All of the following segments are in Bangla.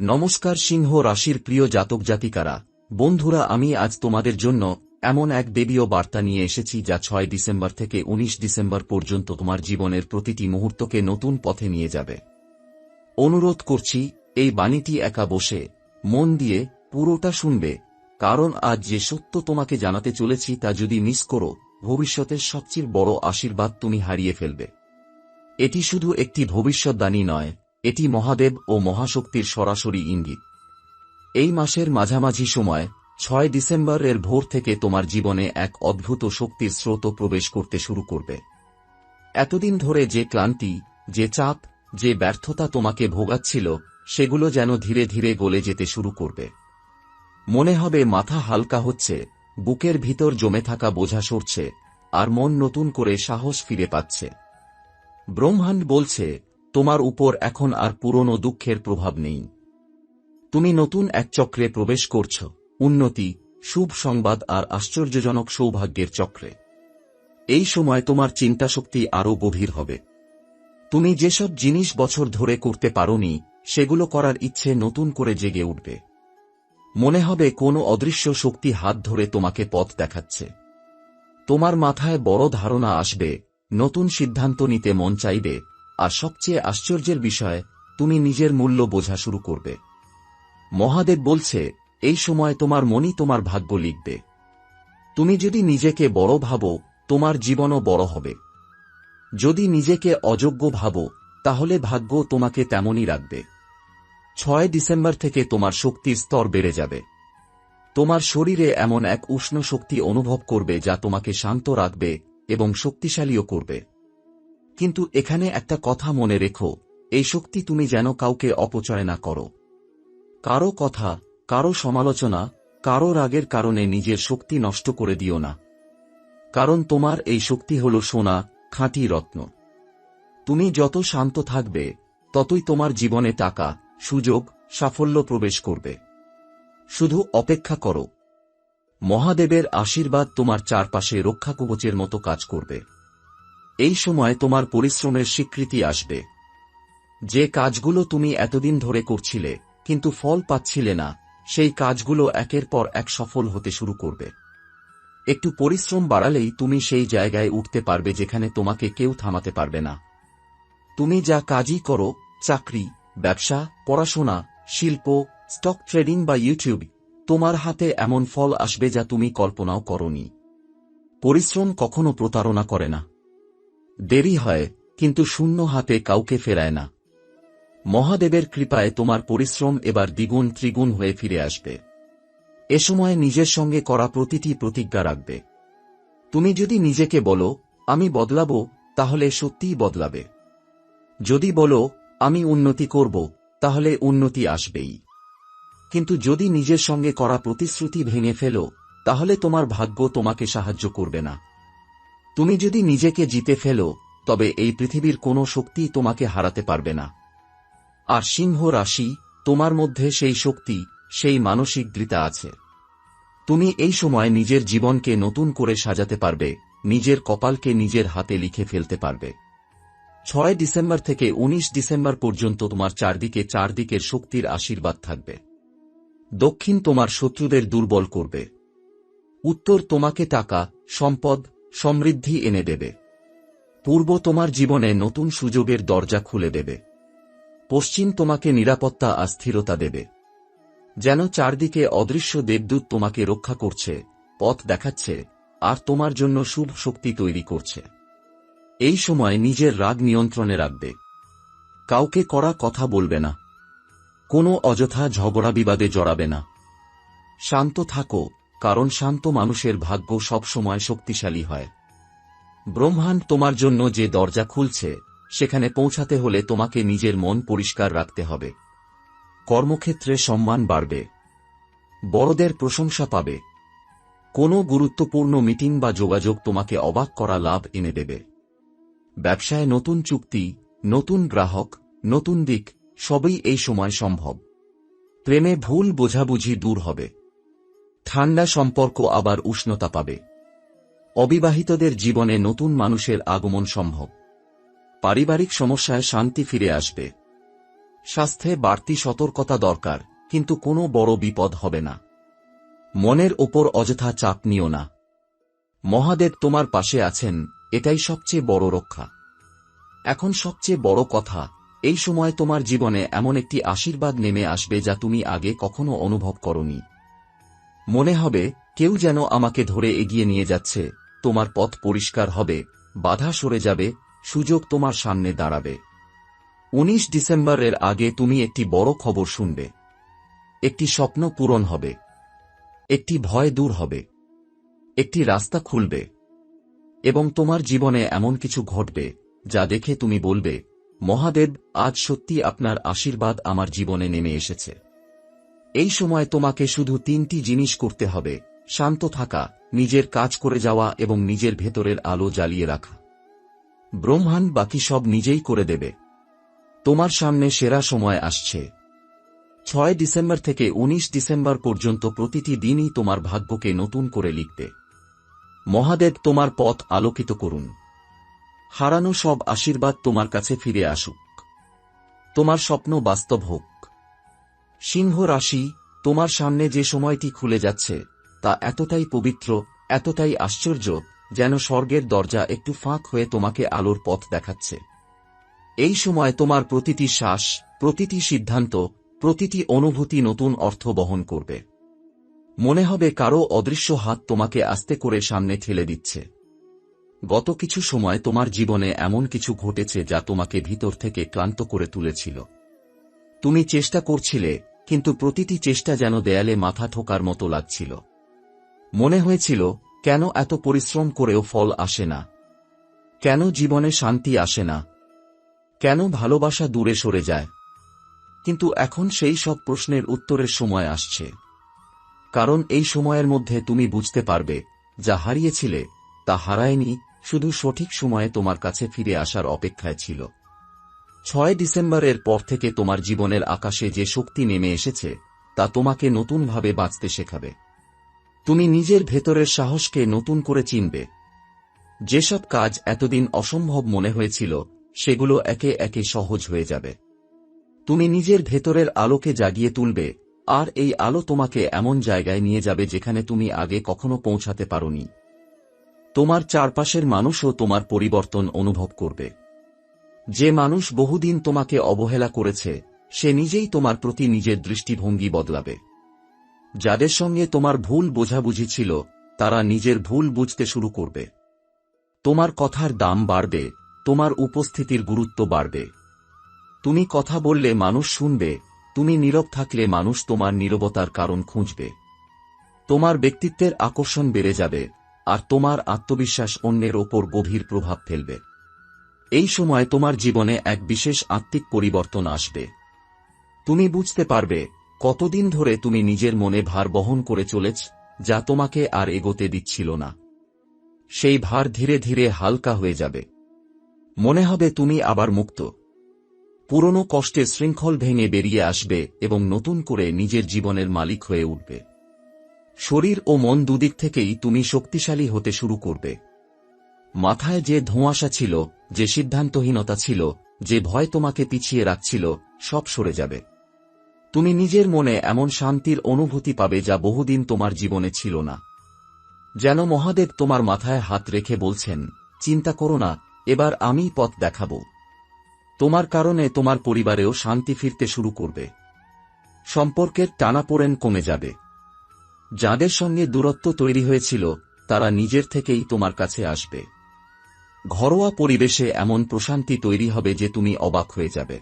নমস্কার সিংহ রাশির প্রিয় জাতক জাতিকারা। বন্ধুরা, আমি আজ তোমাদের জন্য এমন এক দেবীয় বার্তা নিয়ে এসেছি যা ছয় ডিসেম্বর থেকে ১৯ ডিসেম্বর পর্যন্ত তোমার জীবনের প্রতিটি মুহূর্তকে নতুন পথে নিয়ে যাবে। অনুরোধ করছি, এই বাণীটি একা বসে, মন দিয়ে পুরোটা শুনবে, কারণ আজ যে সত্য তোমাকে জানাতে চলেছি তা যদি মিস করো, ভবিষ্যতের সবচেয়ে বড় আশীর্বাদ তুমি হারিয়ে ফেলবে। এটি শুধু একটি ভবিষ্যৎবাণী নয় এটি মহাদেব ও মহাশক্তির সরাসরি ইঙ্গিত। এই মাসের মাঝামাঝি সময়, ছয় ডিসেম্বর এর ভোর থেকে তোমার জীবনে এক অদ্ভুত শক্তির স্রোত প্রবেশ করতে শুরু করবে। এতদিন ধরে যে ক্লান্তি, যে চাপ, যে ব্যর্থতা তোমাকে ভোগাচ্ছিল, সেগুলো যেন ধীরে ধীরে গলে যেতে শুরু করবে। মনে হবে মাথা হালকা হচ্ছে, বুকের ভিতর জমে থাকা বোঝা সরছে, আর মন নতুন করে সাহস ফিরে পাচ্ছে। ব্রহ্মাণ্ড বলছে তোমার উপর এখন আর পুরনো দুঃখের প্রভাব নেই। তুমি নতুন এক চক্রে প্রবেশ করছ, উন্নতি, শুভ সংবাদ আর আশ্চর্যজনক সৌভাগ্যের চক্রে। এই সময় তোমার চিন্তাশক্তি আরও গভীর হবে। তুমি যেসব জিনিস বছর ধরে করতে পারোনি, সেগুলো করার ইচ্ছে নতুন করে জেগে উঠবে। মনে হবে কোনো অদৃশ্য শক্তি হাত ধরে তোমাকে পথ দেখাচ্ছে। তোমার মাথায় বড় ধারণা আসবে, নতুন সিদ্ধান্ত নিতে মন চাইবে আর সবচেয়ে আশ্চর্যের বিষয়, তুমি নিজের মূল্য বোঝা শুরু করবে। মহাদেব বলছে, এই সময় তোমার মনই তোমার ভাগ্য লিখবে। তুমি যদি নিজেকে বড় ভাবো, তোমার জীবনও বড় হবে। যদি নিজেকে অযোগ্য ভাবো, তাহলে ভাগ্য তোমাকে তেমনই রাখবে। ছয় ডিসেম্বর থেকে তোমার শক্তির স্তর বেড়ে যাবে। তোমার শরীরে এমন এক উষ্ণ শক্তি অনুভব করবে যা তোমাকে শান্ত রাখবে এবং শক্তিশালীও করবে। কিন্তু এখানে একটা কথা মনে রেখো, এই শক্তি তুমি যেন কাউকে অপচয় না করো। কারও কথা, কারও সমালোচনা, কারও রাগের কারণে নিজের শক্তি নষ্ট করে দিও না। কারণ তোমার এই শক্তি হল সোনা, খাঁটি রত্ন। তুমি যত শান্ত থাকবে, ততই তোমার জীবনে টাকা, সুযোগ, সাফল্য প্রবেশ করবে। শুধু অপেক্ষা করো। মহাদেবের আশীর্বাদ তোমার চারপাশে রক্ষাকবচের মতো কাজ করবে। এই সময় তোমার পরিশ্রমের স্বীকৃতি আসবে। যে কাজগুলো তুমি এতদিন ধরে করছিলে, কিন্তু ফল পাচ্ছিলে না, সেই কাজগুলো একের পর এক সফল হতে শুরু করবে। একটু পরিশ্রম বাড়ালেই তুমি সেই জায়গায় উঠতে পারবে যেখানে তোমাকে কেউ থামাতে পারবে না। তুমি যা কাজই করো, চাকরি, ব্যবসা, পড়াশোনা, শিল্প, স্টক ট্রেডিং বা ইউটিউব, তোমার হাতে এমন ফল আসবে যা তুমি কল্পনাও করনি। পরিশ্রম কখনো প্রতারণা করে না। দেরি হয়, কিন্তু শূন্য হাতে কাউকে ফেরায় না। মহাদেবের কৃপায় তোমার পরিশ্রম এবার দ্বিগুণ ত্রিগুণ হয়ে ফিরে আসবে। এ সময় নিজের সঙ্গে করা প্রতিটি প্রতিজ্ঞা রাখবে। তুমি যদি নিজেকে বলো, আমি বদলাব তাহলে সত্যিই বদলাবে। যদি বলো, আমি উন্নতি করব তাহলে উন্নতি আসবেই। কিন্তু যদি নিজের সঙ্গে করা প্রতিশ্রুতি ভেঙে ফেলো, তাহলে তোমার ভাগ্য তোমাকে সাহায্য করবে না। তুমি যদি নিজেকে জিতে ফেলো, তবে এই পৃথিবীর কোনো শক্তি তোমাকে হারাতে পারবে না। আর সিংহ রাশি, তোমার মধ্যে সেই শক্তি, সেই মানসিক দৃতা আছে। তুমি এই সময় নিজের জীবনকে নতুন করে সাজাতে পারবে, নিজের কপালকে নিজের হাতে লিখে ফেলতে পারবে। ছয় ডিসেম্বর থেকে ১৯ ডিসেম্বর পর্যন্ত তোমার চারদিকে চারদিকের শক্তির আশীর্বাদ থাকবে। দক্ষিণ তোমার শত্রুদের দুর্বল করবে। উত্তর তোমাকে টাকা, সম্পদ সমৃদ্ধি এনে দেবে। পূর্ব তোমার জীবনে নতুন সুযোগের দরজা খুলে দেবে। পশ্চিম তোমাকে নিরাপত্তা আর স্থিরতা দেবে। যেন চারদিকে অদৃশ্য দেবদূত তোমাকে রক্ষা করছে, পথ দেখাচ্ছে, আর তোমার জন্য শুভ শক্তি তৈরি করছে। এই সময় নিজের রাগ নিয়ন্ত্রণে রাখবে। কাউকে করা কথা বলবে না। কোনো অযথা ঝগড়া বিবাদে জড়াবে না। শান্ত থাকো কারণ শান্ত মানুষের ভাগ্য সবসময় শক্তিশালী হয়। ব্রহ্মাণ্ড তোমার জন্য যে দরজা খুলছে, সেখানে পৌঁছাতে হলে তোমাকে নিজের মন পরিষ্কার রাখতে হবে। কর্মক্ষেত্রে সম্মান বাড়বে। বড়দের প্রশংসা পাবে। কোনো গুরুত্বপূর্ণ মিটিং বা যোগাযোগ তোমাকে অবাক করা লাভ এনে দেবে। ব্যবসায় নতুন চুক্তি, নতুন গ্রাহক, নতুন দিক, সবই এই সময় সম্ভব। প্রেমে ভুল বোঝাবুঝি দূর হবে। ঠান্ডা সম্পর্ক আবার উষ্ণতা পাবে। অবিবাহিতদের জীবনে নতুন মানুষের আগমন সম্ভব। পারিবারিক সমস্যায় শান্তি ফিরে আসবে। স্বাস্থ্যে বাড়তি সতর্কতা দরকার, কিন্তু কোনো বড় বিপদ হবে না। মনের ওপর অযথা চাপ নিও না। মহাদেব তোমার পাশে আছেন, এটাই সবচেয়ে বড় রক্ষা। এখন সবচেয়ে বড় কথা, এই সময় তোমার জীবনে এমন একটি আশীর্বাদ নেমে আসবে যা তুমি আগে কখনো অনুভব করনি। মনে হবে, কেউ যেন আমাকে ধরে এগিয়ে নিয়ে যাচ্ছে, তোমার পথ পরিষ্কার হবে, বাধা সরে যাবে, সুযোগ তোমার সামনে দাঁড়াবে। উনিশ ডিসেম্বরের আগে তুমি একটি বড় খবর শুনবে। একটি স্বপ্ন পূরণ হবে। একটি ভয় দূর হবে। একটি রাস্তা খুলবে। এবং তোমার জীবনে এমন কিছু ঘটবে, যা দেখে তুমি বলবে, মহাদেব, আজ সত্যি আপনার আশীর্বাদ আমার জীবনে নেমে এসেছে। এই সময় তোমাকে শুধু তিনটি জিনিস করতে হবে। শান্ত থাকা, নিজের কাজ করে যাওয়া এবং নিজের ভেতরের আলো জ্বালিয়ে রাখা। ব্রহ্মাণ্ড বাকি সব নিজেই করে দেবে। তোমার সামনে সেরা সময় আসছে। ছয় ডিসেম্বর থেকে ১৯ ডিসেম্বর পর্যন্ত প্রতিটি দিনই তোমার ভাগ্যকে নতুন করে লিখতে। মহাদেব তোমার পথ আলোকিত করুন। হারানো সব আশীর্বাদ তোমার কাছে ফিরে আসুক। তোমার স্বপ্ন বাস্তব হোক। সিংহ রাশি, তোমার সামনে যে সময়টি খুলে যাচ্ছে, তা এতটাই পবিত্র, এতটাই আশ্চর্য, যেন স্বর্গের দরজা একটু ফাঁক হয়ে তোমাকে আলোর পথ দেখাচ্ছে। এই সময় তোমার প্রতিটি শ্বাস, প্রতিটি সিদ্ধান্ত, প্রতিটি অনুভূতি নতুন অর্থ বহন করবে। মনে হবে কারও অদৃশ্য হাত তোমাকে আস্তে করে সামনে ঠেলে দিচ্ছে। গত কিছু সময় তোমার জীবনে এমন কিছু ঘটেছে যা তোমাকে ভিতর থেকে ক্লান্ত করে তুলেছিল। তুমি চেষ্টা করছিলে, কিন্তু প্রতিটি চেষ্টা যেন দেয়ালে মাথা ঠোকার মতো লাগছিল। মনে হয়েছিল, কেন এত পরিশ্রম করেও ফল আসে না? কেন জীবনে শান্তি আসে না? কেন ভালোবাসা দূরে সরে যায়? কিন্তু এখন সেই সব প্রশ্নের উত্তরের সময় আসছে। কারণ এই সময়ের মধ্যে তুমি বুঝতে পারবে, যা হারিয়েছিলে, তা হারায়নি, শুধু সঠিক সময়ে তোমার কাছে ফিরে আসার অপেক্ষায় ছিল। ছয় ডিসেম্বরের পর থেকে তোমার জীবনের আকাশে যে শক্তি নেমে এসেছে, তা তোমাকে নতুনভাবে বাঁচতে শেখাবে। তুমি নিজের ভেতরের সাহসকে নতুন করে চিনবে। যেসব কাজ এতদিন অসম্ভব মনে হয়েছিল, সেগুলো একে একে সহজ হয়ে যাবে। তুমি নিজের ভেতরের আলোকে জাগিয়ে তুলবে, আর এই আলো তোমাকে এমন জায়গায় নিয়ে যাবে যেখানে তুমি আগে কখনো পৌঁছাতে পারোনি। তোমার চারপাশের মানুষও তোমার পরিবর্তন অনুভব করবে। যে মানুষ বহুদিন তোমাকে অবহেলা করেছে, সে নিজেই তোমার প্রতি নিজের দৃষ্টিভঙ্গি বদলাবে। যাদের সঙ্গে তোমার ভুল বোঝাবুঝি ছিল, তারা নিজের ভুল বুঝতে শুরু করবে। তোমার কথার দাম বাড়বে, তোমার উপস্থিতির গুরুত্ব বাড়বে। তুমি কথা বললে মানুষ শুনবে, তুমি নীরব থাকলে মানুষ তোমার নীরবতার কারণ খুঁজবে। তোমার ব্যক্তিত্বের আকর্ষণ বেড়ে যাবে, আর তোমার আত্মবিশ্বাস অন্যের ওপর গভীর প্রভাব ফেলবে। এই সময় তোমার জীবনে এক বিশেষ আত্মিক পরিবর্তন আসবে। তুমি বুঝতে পারবে কতদিন ধরে তুমি নিজের মনে ভার বহন করে চলেছ, যা তোমাকে আর এগোতে দিচ্ছিল না। সেই ভার ধীরে ধীরে হালকা হয়ে যাবে। মনে হবে তুমি আবার মুক্ত। পুরনো কষ্টের শৃঙ্খল ভেঙে বেরিয়ে আসবে এবং নতুন করে নিজের জীবনের মালিক হয়ে উঠবে। শরীর ও মন দুদিক থেকেই তুমি শক্তিশালী হতে শুরু করবে। মাথায় যে ধোঁয়াশা ছিল, যে সিদ্ধান্তহীনতা ছিল, যে ভয় তোমাকে পিছিয়ে রাখছিল, সব সরে যাবে। তুমি নিজের মনে এমন শান্তির অনুভূতি পাবে যা বহুদিন তোমার জীবনে ছিল না। যেন মহাদেব তোমার মাথায় হাত রেখে বলছেন, চিন্তা করো না, এবার আমি পথ দেখাব। তোমার কারণে তোমার পরিবারেও শান্তি ফিরতে শুরু করবে। সম্পর্কের টানাপোড়েন কমে যাবে। যাদের সঙ্গে দূরত্ব তৈরি হয়েছিল, তারা নিজের থেকেই তোমার কাছে আসবে। ঘরোয়া পরিবেশে এমন প্রশান্তি তৈরি হবে যে তুমি অবাক হয়ে যাবে।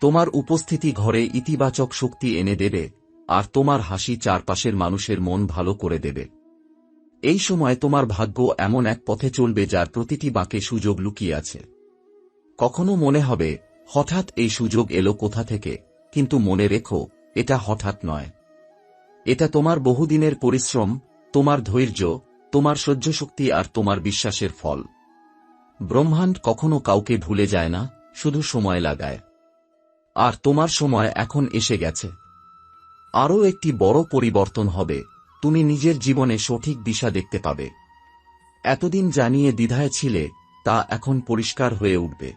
তোমার উপস্থিতি ঘরে ইতিবাচক শক্তি এনে দেবে, আর তোমার হাসি চারপাশের মানুষের মন ভালো করে দেবে। এই সময় তোমার ভাগ্য এমন এক পথে চলবে যার প্রতিটি বাঁকে সুযোগ লুকিয়ে আছে। কখনো মনে হবে, হঠাৎ এই সুযোগ এলো কোথা থেকে? কিন্তু মনে রেখো, এটা হঠাৎ নয়। এটা তোমার বহুদিনের পরিশ্রম, তোমার ধৈর্য, তোমার সহ্যশক্তি আর তোমার বিশ্বাসের ফল। ব্রহ্মাণ্ড কখনো কাউকে ভুলে যায় না, শুধু সময় লাগায়। আর তোমার সময় এখন এসে গেছে। আরও একটি বড় পরিবর্তন হবে, তুমি নিজের জীবনে সঠিক দিশা দেখতে পাবে। এতদিন জানিয়ে দ্বিধায় ছিলে, তা এখন পরিষ্কার হয়ে উঠবে।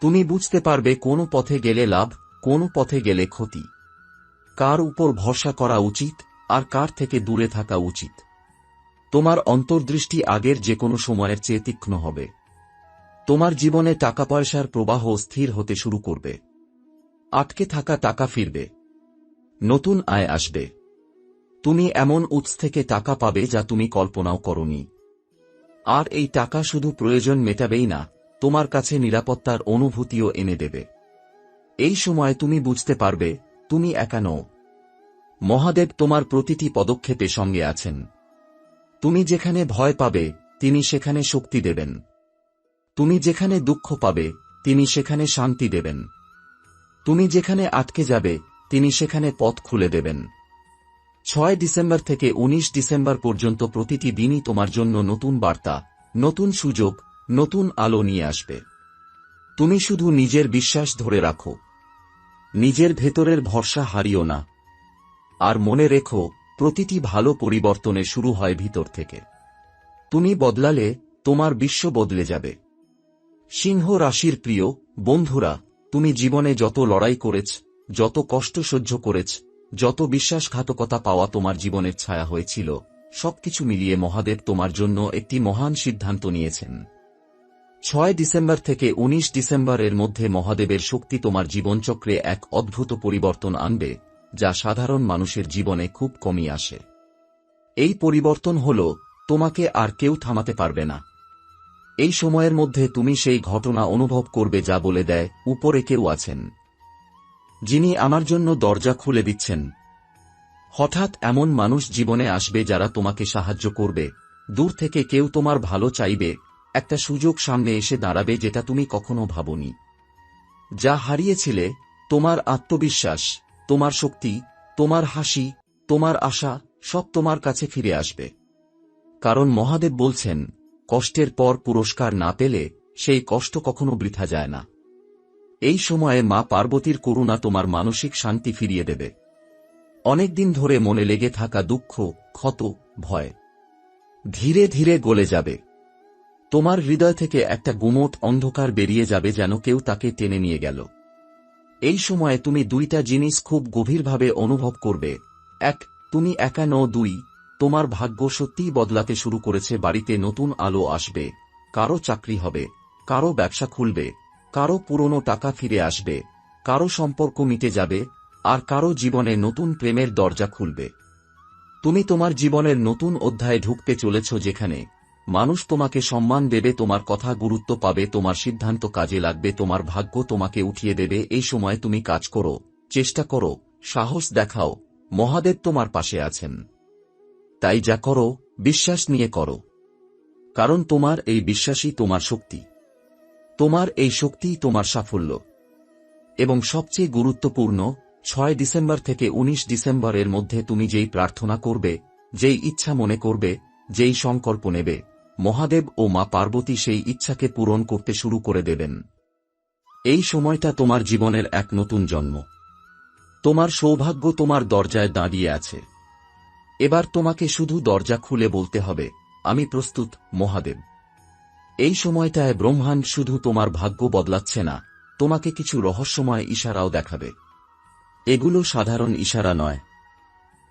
তুমি বুঝতে পারবে কোন পথে গেলে লাভ, কোন পথে গেলে ক্ষতি। কার উপর ভরসা করা উচিত, আর কার থেকে দূরে থাকা উচিত। তোমার অন্তর্দৃষ্টি আগের যে কোনো সময়ের চেয়ে তীক্ষ্ণ হবে। তোমার জীবনে টাকা পয়সার প্রবাহ স্থির হতে শুরু করবে। আটকে থাকা টাকা ফিরবে। নতুন আয় আসবে। তুমি এমন উৎস থেকে টাকা পাবে যা তুমি কল্পনাও করনি। আর এই টাকা শুধু প্রয়োজন মেটাবেই না, তোমার কাছে নিরাপত্তার অনুভূতিও এনে দেবে। এই সময় তুমি বুঝতে পারবে, তুমি একা নও। মহাদেব তোমার প্রতিটি পদক্ষেপে সঙ্গে আছেন। তুমি যেখানে ভয় পাবে, তিনি সেখানে শক্তি দেবেন। তুমি যেখানে দুঃখ পাবে, তিনি সেখানে শান্তি দেবেন। তুমি যেখানে আটকে যাবে, তিনি সেখানে পথ খুলে দেবেন। ছয় ডিসেম্বর থেকে ১৯ ডিসেম্বর পর্যন্ত প্রতিটি দিনই তোমার জন্য নতুন বার্তা, নতুন সুযোগ, নতুন আলো নিয়ে আসবে। তুমি শুধু নিজের বিশ্বাস ধরে রাখো। নিজের ভেতরের ভরসা হারিও না। আর মনে রেখো, প্রতিটি ভালো পরিবর্তনে শুরু হয় ভিতর থেকে। তুমি বদলালে, তোমার বিশ্ব বদলে যাবে। সিংহ রাশির প্রিয়, বন্ধুরা, তুমি জীবনে যত লড়াই করেছ, যত কষ্ট সহ্য করেছ, যত বিশ্বাসঘাতকতা পাওয়া তোমার জীবনের ছায়া হয়েছিল, সবকিছু মিলিয়ে মহাদেব তোমার জন্য একটি মহান সিদ্ধান্ত নিয়েছেন। ছয় ডিসেম্বর থেকে ১৯ ডিসেম্বরের মধ্যে মহাদেবের শক্তি তোমার জীবনচক্রে এক অদ্ভুত পরিবর্তন আনবে, যা সাধারণ মানুষের জীবনে খুব কমই আসে। এই পরিবর্তন হল, তোমাকে আর কেউ থামাতে পারবে না। এই সময়ের মধ্যে তুমি সেই ঘটনা অনুভব করবে যা বলে দেয়, উপরে কেউ আছেন। যিনি আমার জন্য দরজা খুলে দিচ্ছেন। হঠাৎ এমন মানুষ জীবনে আসবে যারা তোমাকে সাহায্য করবে। দূর থেকে কেউ তোমার ভালো চাইবে। একটা সুযোগ সামনে এসে দাঁড়াবে যেটা তুমি কখনো ভাবনি। যা হারিয়েছিলে, তোমার আত্মবিশ্বাস, তোমার শক্তি, তোমার হাসি, তোমার আশা, সব তোমার কাছে ফিরে আসবে। কারণ মহাদেব বলছেন কষ্টের পর পুরস্কার না পেলে সেই কষ্ট কখনো বৃথা যায় না। এই সময়ে মা পার্বতীর করুণা তোমার মানসিক শান্তি ফিরিয়ে দেবে। অনেকদিন ধরে মনে লেগে থাকা দুঃখ, ক্ষত, ভয় ধীরে ধীরে গলে যাবে। তোমার হৃদয় থেকে একটা গুমোট অন্ধকার বেরিয়ে যাবে যেন কেউ তাকে টেনে নিয়ে গেল। এই সময়ে তুমি দুইটা জিনিস খুব গভীরভাবে অনুভব করবে। এক, তুমি একা ন দুই তোমার ভাগ্য সত্যিই বদলাতে শুরু করেছে, বাড়িতে নতুন আলো আসবে, কারও চাকরি হবে, কারও ব্যবসা খুলবে, কারও পুরনো টাকা ফিরে আসবে, কারও সম্পর্ক মিটে যাবে, আর কারও জীবনে নতুন প্রেমের দরজা খুলবে। তুমি তোমার জীবনের নতুন অধ্যায়ে ঢুকতে চলেছ যেখানে মানুষ তোমাকে সম্মান দেবে, তোমার কথা গুরুত্ব পাবে, তোমার সিদ্ধান্ত কাজে লাগবে, তোমার ভাগ্য তোমাকে উঠিয়ে দেবে, এই সময় তুমি কাজ করো, চেষ্টা করো, সাহস দেখাও, মহাদেব তোমার পাশে আছেন। তাই যা করো, বিশ্বাস নিয়ে করো। কারণ তোমার এই বিশ্বাসই তোমার শক্তি। তোমার এই শক্তিই তোমার সাফল্য। এবং সবচেয়ে গুরুত্বপূর্ণ, ছয় ডিসেম্বর থেকে ১৯ ডিসেম্বরের মধ্যে তুমি যেই প্রার্থনা করবে, যেই ইচ্ছা মনে করবে, যেই সংকল্প নেবে, মহাদেব ও মা পার্বতী সেই ইচ্ছাকে পূরণ করতে শুরু করে দেবেন। এই সময়টা তোমার জীবনের এক নতুন জন্ম। তোমার সৌভাগ্য তোমার দরজায় দাঁড়িয়ে আছে। এবার তোমাকে শুধু দরজা খুলে বলতে হবে, আমি প্রস্তুত, মহাদেব। এই সময়টায় ব্রহ্মাণ্ড শুধু তোমার ভাগ্য বদলাচ্ছে না, তোমাকে কিছু রহস্যময় ইশারাও দেখাবে। এগুলো সাধারণ ইশারা নয়।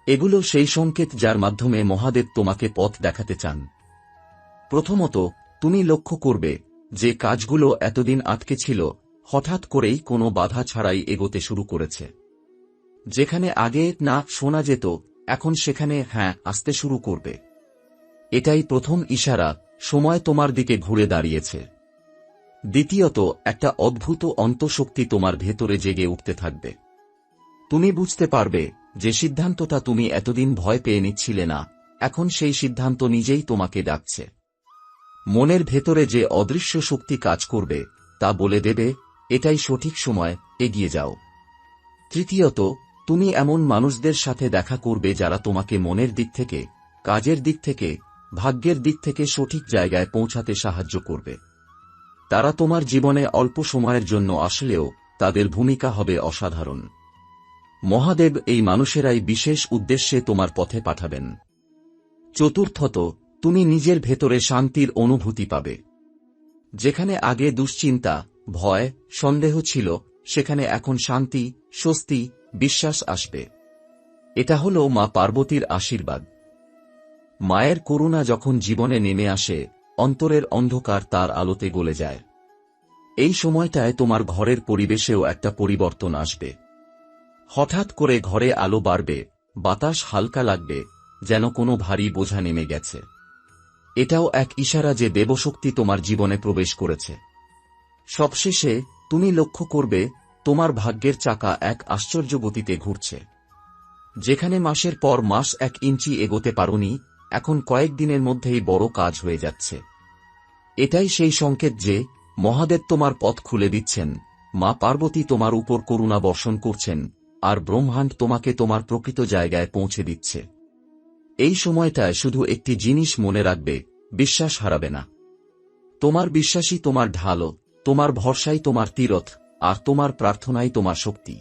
এগুলো সেই সংকেত যার মাধ্যমে মহাদেব তোমাকে পথ দেখাতে চান। প্রথমত, তুমি লক্ষ্য করবে যে কাজগুলো এতদিন আটকে ছিল, হঠাৎ করেই কোনো বাধা ছাড়াই এগোতে শুরু করেছে। যেখানে আগে না শোনা যেত এখন সেখানে হ্যাঁ আসতে শুরু করবে। এটাই প্রথম ইশারা, সময় তোমার দিকে ঘুরে দাঁড়িয়েছে। দ্বিতীয়ত, একটা অদ্ভুত অন্তঃশক্তি তোমার ভেতরে জেগে উঠতে থাকবে। তুমি বুঝতে পারবে যে সিদ্ধান্তটা তুমি এতদিন ভয় পেয়ে নিচ্ছিলে না, এখন সেই সিদ্ধান্ত নিজেই তোমাকে ডাকছে। মনের ভেতরে যে অদৃশ্য শক্তি কাজ করবে, তা বলে দেবে, এটাই সঠিক সময়, এগিয়ে যাও। তৃতীয়ত তুমি এমন মানুষদের সাথে দেখা করবে যারা তোমাকে মনের দিক থেকে, কাজের দিক থেকে, ভাগ্যের দিক থেকে সঠিক জায়গায় পৌঁছাতে সাহায্য করবে। তারা তোমার জীবনে অল্প সময়ের জন্য আসলেও তাদের ভূমিকা হবে অসাধারণ। মহাদেব এই মানুষেরাই বিশেষ উদ্দেশ্যে তোমার পথে পাঠাবেন। চতুর্থত, তুমি নিজের ভেতরে শান্তির অনুভূতি পাবে। যেখানে আগে দুশ্চিন্তা, ভয়, সন্দেহ ছিল, সেখানে এখন শান্তি, স্বস্তি বিশ্বাস আসবে। এটা হল মা পার্বতীর আশীর্বাদ। মায়ের করুণা যখন জীবনে নেমে আসে, অন্তরের অন্ধকার তার আলোতে গলে যায়। এই সময়টায় তোমার ঘরের পরিবেশেও একটা পরিবর্তন আসবে। হঠাৎ করে ঘরে আলো বাড়বে, বাতাস হালকা লাগবে, যেন কোনো ভারী বোঝা নেমে গেছে। এটাও এক ইশারা যে দেবশক্তি তোমার জীবনে প্রবেশ করেছে। সবশেষে তুমি লক্ষ্য করবে তোমার ভাগ্যের চাকা এক আশ্চর্য গতিতে ঘুরছে। যেখানে মাসের পর মাস এক ইঞ্চি এগোতে পারোনি, এখন কয়েকদিনের মধ্যেই বড় কাজ হয়ে যাচ্ছে। এটাই সেই সংকেত যে, মহাদেব তোমার পথ খুলে দিচ্ছেন, মা পার্বতী তোমার উপর করুণা বর্ষণ করছেন, আর ব্রহ্মাণ্ড তোমাকে তোমার প্রকৃত জায়গায় পৌঁছে দিচ্ছে। এই সময়টায় শুধু একটি জিনিস মনে রাখবে, বিশ্বাস হারাবে না। তোমার বিশ্বাসই তোমার ঢাল, তোমার ভরসাই তোমার তীরথ আর তোমার প্রার্থনাই তোমার শক্তি।